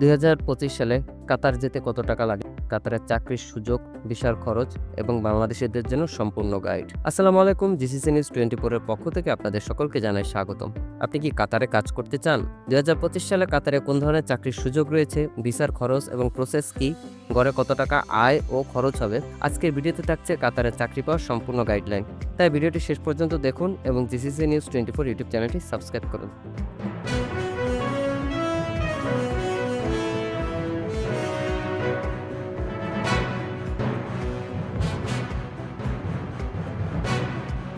দুই হাজার পঁচিশ সালে কাতার যেতে কত টাকা লাগে? কাতারের চাকরির সুযোগ, ভিসার খরচ এবং বাংলাদেশিদের জন্য সম্পূর্ণ গাইড। আসসালামু আলাইকুম, জিসিসি নিউজ টোয়েন্টি ফোরের পক্ষ থেকে আপনাদের সকলকে জানাই স্বাগতম। আপনি কি কাতারে কাজ করতে চান? দুই হাজার পঁচিশ সালে কাতারে কোন ধরনের চাকরির সুযোগ রয়েছে? ভিসার খরচ এবং প্রসেস কি? গড়ে কত টাকা আয় ও খরচ হবে? আজকের ভিডিওতে থাকছে কাতারের চাকরি পাওয়ার সম্পূর্ণ গাইডলাইন। তাই ভিডিওটি শেষ পর্যন্ত দেখুন এবং GCC news twenty four YouTube চ্যানেলটি সাবস্ক্রাইব করুন।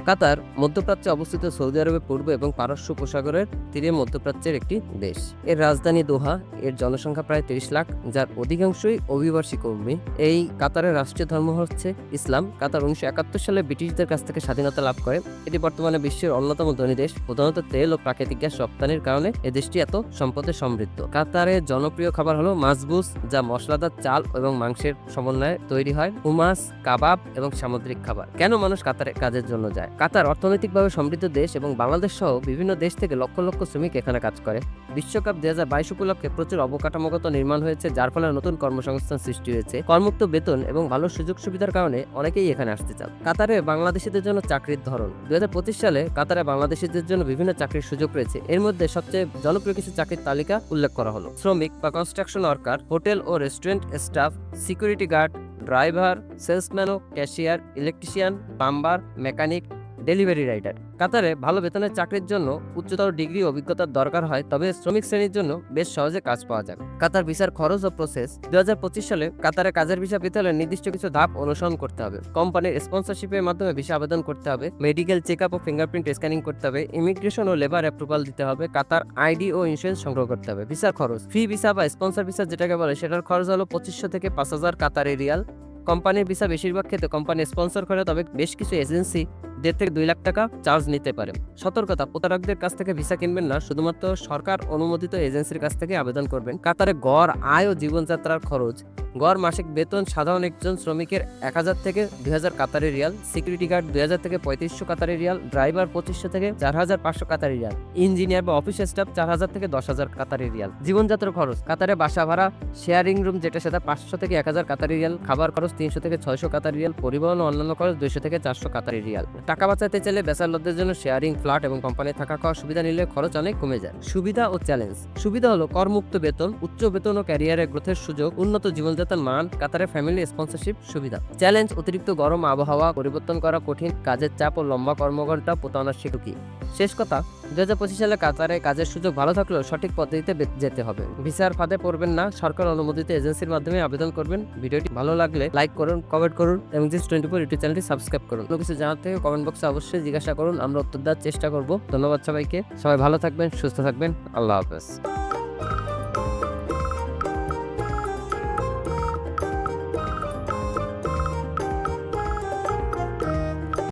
কাতার মধ্যপ্রাচ্যে অবস্থিত সৌদি আরবের পূর্ব এবং পারস্য উপসাগরের তীরে মধ্যপ্রাচ্যের একটি দেশ। এর রাজধানী দোহা, এর জনসংখ্যা প্রায় তিরিশ লাখ, যার অধিকাংশই অভিবাসী কর্মী এই কাতারের রাষ্ট্রীয় ধর্ম হচ্ছে ইসলাম। কাতার উনিশশো একাত্তর সালে ব্রিটিশদের কাছ থেকে স্বাধীনতা লাভ করে। এটি বর্তমানে বিশ্বের অন্যতম ধনী দেশ। প্রধানত তেল ও প্রাকৃতিক গ্যাস রপ্তানির কারণে এ দেশটি এত সম্পদে সমৃদ্ধ। কাতারের জনপ্রিয় খাবার হলো মাছবুস যা মশলাদার চাল এবং মাংসের সমন্বয়ে তৈরি হয়। উমাস কাবাব এবং সামুদ্রিক খাবার। কেন মানুষ কাতারে কাজের জন্য যায়? কাতার অর্থনৈতিকভাবে সমৃদ্ধ দেশ এবং বাংলাদেশ সহ বিভিন্ন দেশ থেকে লক্ষ লক্ষ শ্রমিক এখানে কাজ করে। বিশ্বকাপ দুই হাজার বাইশ উপলক্ষে প্রচুর অবকাঠামোগত নির্মাণ হয়েছে, যার ফলে নতুন কর্মসংস্থান সৃষ্টি হয়েছে। কর্মুক্ত বেতন এবং ভালো সুযোগ সুবিধার কারণে অনেকেই এখানে আসতে চান। কাতারে বাংলাদেশিদের জন্য চাকরির ধরন। দু হাজার পঁচিশ সালে কাতারে বাংলাদেশিদের জন্য বিভিন্ন চাকরির সুযোগ রয়েছে। এর মধ্যে সবচেয়ে জনপ্রিয় কিছু চাকরির তালিকা উল্লেখ করা হলো। শ্রমিক বা কনস্ট্রাকশন ওয়ার্কার হোটেল ও restaurant staff security guard driver salesman ও cashier electrician plumber mechanic delivery rider কাতারে ভালো বেতনের চাকরির জন্য উচ্চতর ডিগ্রি অভিজ্ঞতার দরকার হয়, তবে শ্রমিক শ্রেণির জন্য বেশ সহজে কাজ পাওয়া যায় কাতার ভিসার খরচ ও প্রসেস দুহাজার পঁচিশ সালে কাতারে কাজের ভিসা পেতে হলে নির্দিষ্ট কিছু ধাপ অনুসরণ করতে হবে। কোম্পানির স্পন্সরশিপের মাধ্যমে ভিসা আবেদন করতে হবে। মেডিকেল চেক আপ ও ফিঙ্গারপ্রিন্ট স্ক্যানিং করতে হবে। ইমিগ্রেশন ও লেবার অ্যাপ্রুভাল দিতে হবে। কাতার আইডি ও ইন্স্যুরেন্স সংগ্রহ করতে হবে। ভিসার খরচ। ফ্রি ভিসা বা স্পন্সর ভিসা যেটাকে বলে, সেটার খরচ হলো পঁচিশশো থেকে পাঁচ হাজার কাতারি রিয়াল। কোম্পানির ভিসা বেশিরভাগ ক্ষেত্রে কোম্পানি স্পন্সর করে, তবে বেশ কিছু এজেন্সি দেড় থেকে দুই লাখ টাকা চার্জ নিতে পারে। সতর্কতা, প্রতারকদের কাছ থেকে ভিসা কিনবেন না। শুধুমাত্র সরকার অনুমোদিত এজেন্সির কাছ থেকে আবেদন করবেন। কাতারে গড় আয় ও জীবনযাত্রার খরচ। গড় মাসিক বেতন সাধারণ একজন শ্রমিকের এক হাজার থেকে দুই হাজার কাতারি রিয়াল। সিকিউরিটি গার্ড দুই হাজার থেকে পঁয়ত্রিশশো কাতারি রিয়াল। ড্রাইভার পঁচিশশো থেকে চার হাজার পাঁচশো কাতারি রিয়াল। ইঞ্জিনিয়ার বা অফিস স্টাফ চার হাজার থেকে দশ হাজার কাতারি রিয়াল। জীবনযাত্রার খরচ। কাতারে বাসা ভাড়া, শেয়ারিং রুম যেটা সেটা পাঁচশো থেকে এক হাজার কাতারি রিয়াল। খাবার খরচ তিনশো থেকে ছয়শো কাতারি রিয়াল। পরিবহন অন্যান্য খরচ দুইশো থেকে চারশো কাতারি রিয়াল। টাকা বাঁচাতে চাইলে ব্যাচেলরদের জন্য শেয়ারিং, ফ্ল্যাট এবং কোম্পানি থাকা খাওয়ার সুবিধা নিলে খরচ অনেক কমে যায়। সুবিধা ও চ্যালেঞ্জ। সুবিধা হলো করমুক্ত বেতন, উচ্চ বেতন ও ক্যারিয়ারের গ্রোথের সুযোগ, উন্নত জীবনযাত্রার মান, কাতারে ফ্যামিলি স্পন্সরশিপ সুবিধা। চ্যালেঞ্জ, অতিরিক্ত গরম আবহাওয়া, পরিবর্তন করা কঠিন, কাজের চাপ ও লম্বা কর্মঘণ্টা প্রতারণার শিক্ষকী শেষ কথা দু হাজার পঁচিশ সালে কাতারে কাজের সুযোগ ভালো থাকলেও সঠিক পদ্ধতিতে যেতে হবে। ভিসার ফাঁদে পড়বেন না, সরকার অনুমোদিত এজেন্সির মাধ্যমে আবেদন করবেন। ভিডিওটি ভালো লাগলে লাইক করুন, কমেন্ট করুন এবং জিস টোয়েন্টি ফোর ইউটিউব চ্যানেলটি সাবস্ক্রাইব করুন। কোনো কিছু জানার থেকে কমেন্ট বক্সে অবশ্যই জিজ্ঞাসা করুন, আমরা উত্তর দেওয়ার চেষ্টা করব। ধন্যবাদ সবাইকে। সবাই ভালো থাকবেন, সুস্থ থাকবেন। আল্লাহ হাফেজ।